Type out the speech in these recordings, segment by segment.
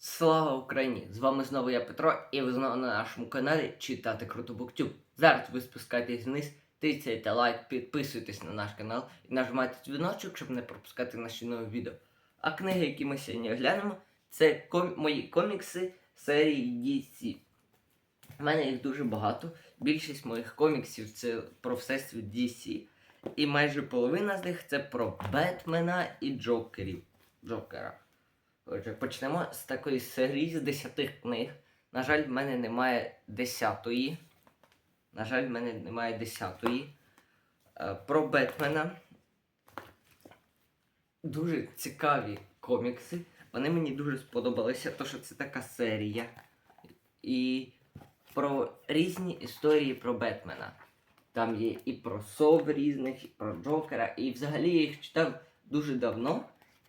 Слава Україні! З вами знову я Петро, і ви знову на нашому каналі Читати Круто Буктюб. Зараз ви спускаєтесь вниз, тицяйте лайк, підписуйтесь на наш канал і нажимайте дзвіночок, щоб не пропускати наші нові відео. А книги, які ми сьогодні оглянемо, це ком- мої комікси серії DC. У мене їх дуже багато. Більшість моїх коміксів це про всесвіт DC. І майже половина з них це про Бетмена і Джокерів. Джокера. Отже, почнемо з такої серії з 10 книг. На жаль, в мене немає 10-ї. На жаль, в мене немає 10-ї. Е, Про Бетмена. Дуже цікаві комікси. Вони мені дуже сподобалися, тому що це така серія. І про різні історії про Бетмена. Там є і про сов різних, і про Джокера. І взагалі я їх читав дуже давно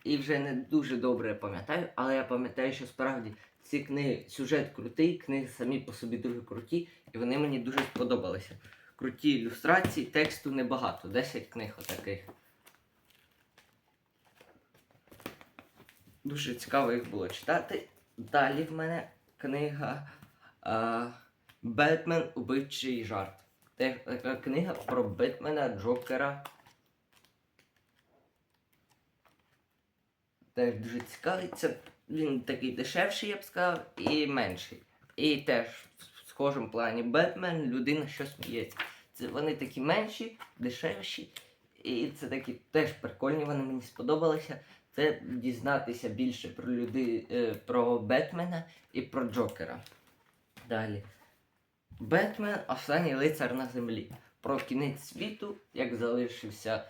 і вже не дуже добре пам'ятаю, але я пам'ятаю, що справді ці книги сюжет крутий, книги самі по собі дуже круті, і вони мені дуже сподобалися. Круті ілюстрації, тексту небагато, 10 книг отаких. Дуже цікаво їх було читати. Далі в мене книга а, Бетмен Убивчий жарт. Така книга про Бетмена, Джокера. Теж дуже цікавий. Це він такий дешевший, я б сказав, і менший. І теж в схожому плані Бетмен, людина, що сміється. Це вони такі менші, дешевші. І це такі теж прикольні, вони мені сподобалися. Це дізнатися більше про люди, е, про Бетмена і про Джокера. Далі. Бетмен останній лицар на землі. Про кінець світу, як залишився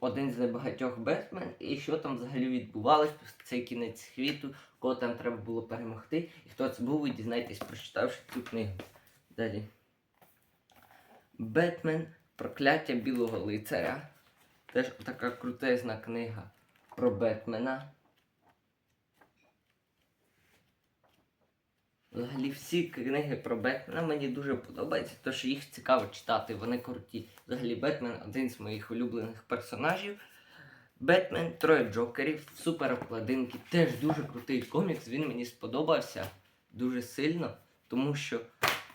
один з небагатьох Бетмен, і що там взагалі відбувалось в цей кінець світу, кого там треба було перемогти, і хто це був, ви дізнаєтесь, прочитавши цю книгу. Далі. Бетмен Прокляття білого лицаря. Теж така крутезна книга про Бетмена. Взагалі всі книги про Бетмена мені дуже подобаються, тому що їх цікаво читати, вони круті. Взагалі Бетмен один з моїх улюблених персонажів. Бетмен, троє Джокерів, супер обкладинки, теж дуже крутий комікс. Він мені сподобався дуже сильно, тому що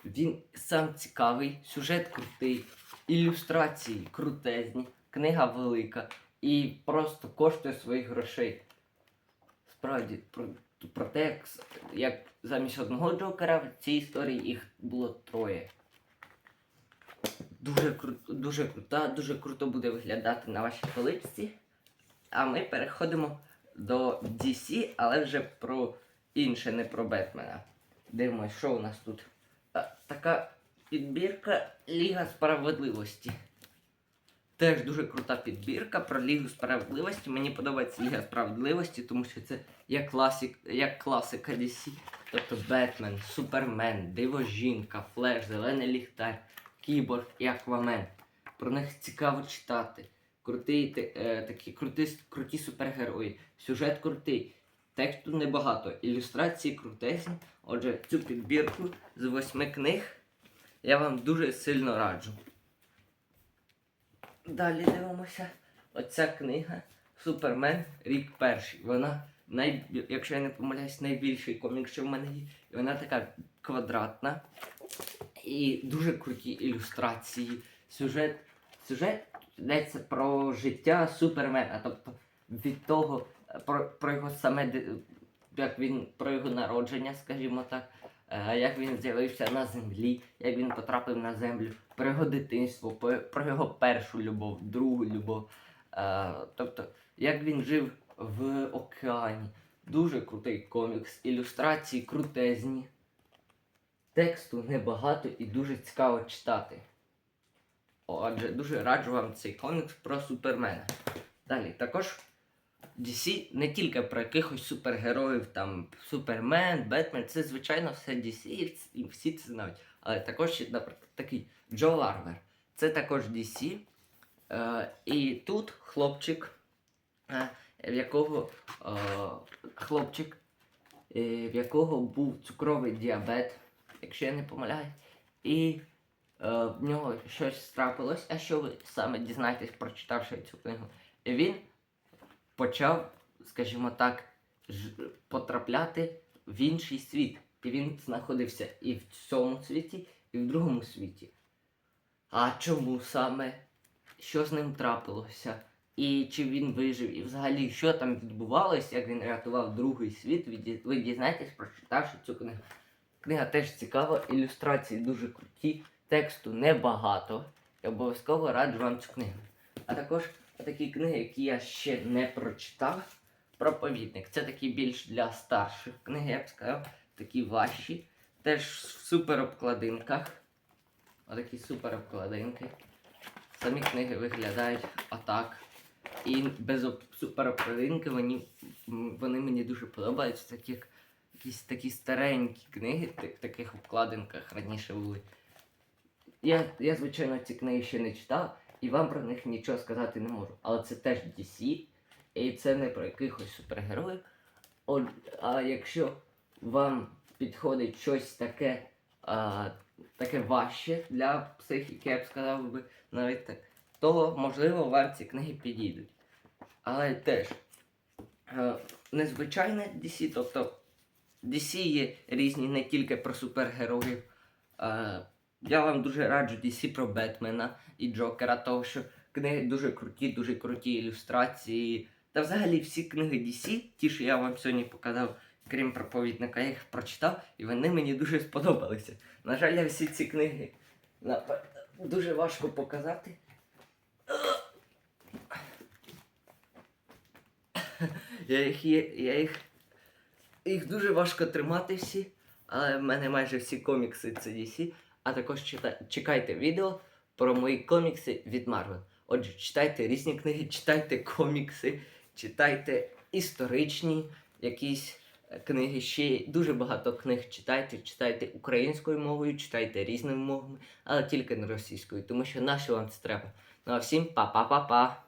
він сам цікавий, сюжет крутий, ілюстрації крутезні, книга велика і просто коштує своїх грошей. Справді, про, те, як, замість одного Джокера в цій історії їх було троє. Дуже, кру- дуже крута, дуже круто буде виглядати на вашій поличці. А ми переходимо до DC, але вже про інше, не про Бетмена. Дивимось, що у нас тут. Така підбірка Ліга справедливості. Теж дуже крута підбірка про Лігу справедливості. Мені подобається Ліга справедливості, тому що це як, класик, як класика DC. Тобто Бетмен, Супермен, Диво Жінка, Флеш, Зелений Ліхтар, Кіборг і Аквамен. Про них цікаво читати. Крутий, е, такі круті, круті супергерої. Сюжет крутий. Тексту небагато. Ілюстрації крутезні. Отже, цю підбірку з восьми книг я вам дуже сильно раджу. Далі дивимося. Оця книга Супермен рік перший. Вона, най... якщо я не помиляюсь, найбільший комік, що в мене є. І вона така квадратна. І дуже круті ілюстрації. Сюжет. Сюжет йдеться про життя Супермена. Тобто від того, е, про, про його саме як він про його народження, скажімо так, як він з'явився на землі, як він потрапив на землю, про його дитинство, про його першу любов, другу любов. Е, Тобто, як він жив в океані. Дуже крутий комікс, ілюстрації крутезні. Тексту небагато і дуже цікаво читати. Отже, дуже раджу вам цей комікс про Супермена. Далі, також DC не тільки про якихось супергероїв, там Супермен, Бетмен, це звичайно все DC, і всі це знають. Але також наприклад, такий Джо Ларвер. Це також DC. Е, і тут хлопчик, е, в якого е, хлопчик, е, в якого був цукровий діабет, якщо я не помиляюсь, і е, в нього щось трапилось, а що ви саме дізнаєтесь, прочитавши цю книгу. Він почав, скажімо так, потрапляти в інший світ. І він знаходився і в цьому світі, і в другому світі. А чому саме? Що з ним трапилося? І чи він вижив, і взагалі що там відбувалося, як він рятував другий світ, ви дізнаєтесь, прочитавши цю книгу. Книга теж цікава, ілюстрації дуже круті, тексту небагато. Я обов'язково раджу вам цю книгу. А також такі книги, які я ще не прочитав. Проповідник. Це такі більш для старших книги, я б сказав, такі важчі. Теж в супер обкладинках. Отакі супер обкладинки. Самі книги виглядають отак. І без об- супер обкладинки вони, вони мені дуже подобаються. Такі, як якісь такі старенькі книги, в таких обкладинках раніше були. Я, я, звичайно, ці книги ще не читав, і вам про них нічого сказати не можу. Але це теж DC, і це не про якихось супергероїв. А якщо вам підходить щось таке, а, таке важче для психіки, я б сказав би навіть так, то можливо вам ці книги підійдуть. Але теж е, незвичайне DC, тобто DC є різні не тільки про супергероїв. Е, я вам дуже раджу DC про Бетмена і Джокера, тому що книги дуже круті, дуже круті ілюстрації. Та взагалі всі книги DC, ті, що я вам сьогодні показав, крім проповідника, я їх прочитав, і вони мені дуже сподобалися. На жаль, я всі ці книги дуже важко показати. Я їх, я їх, їх дуже важко тримати всі, але в мене майже всі комікси це DC. А також чекайте відео про мої комікси від Marvel. Отже, читайте різні книги, читайте комікси, читайте історичні якісь е, книги. Ще дуже багато книг читайте. Читайте українською мовою, читайте різними мовами, але тільки не російською, тому що наше вам це треба. Ну а всім па-па-па-па.